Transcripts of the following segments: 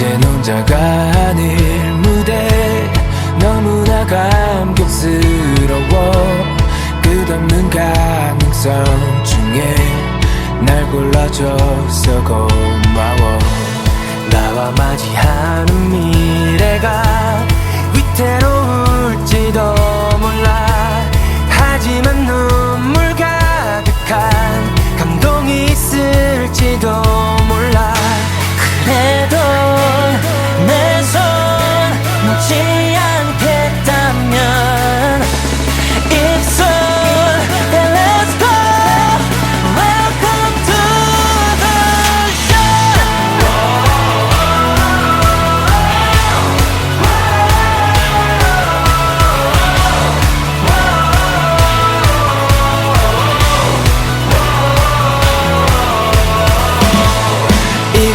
이젠 혼자가 아닐 무대 너무나 감격스러워. 끝없는 가능성 중에 날 골라줘서 고마워. 나와 맞이하는 미래가 위태로울지도 몰라. 하지만 눈물 가득한 감동이 있을지도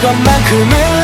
것만큼은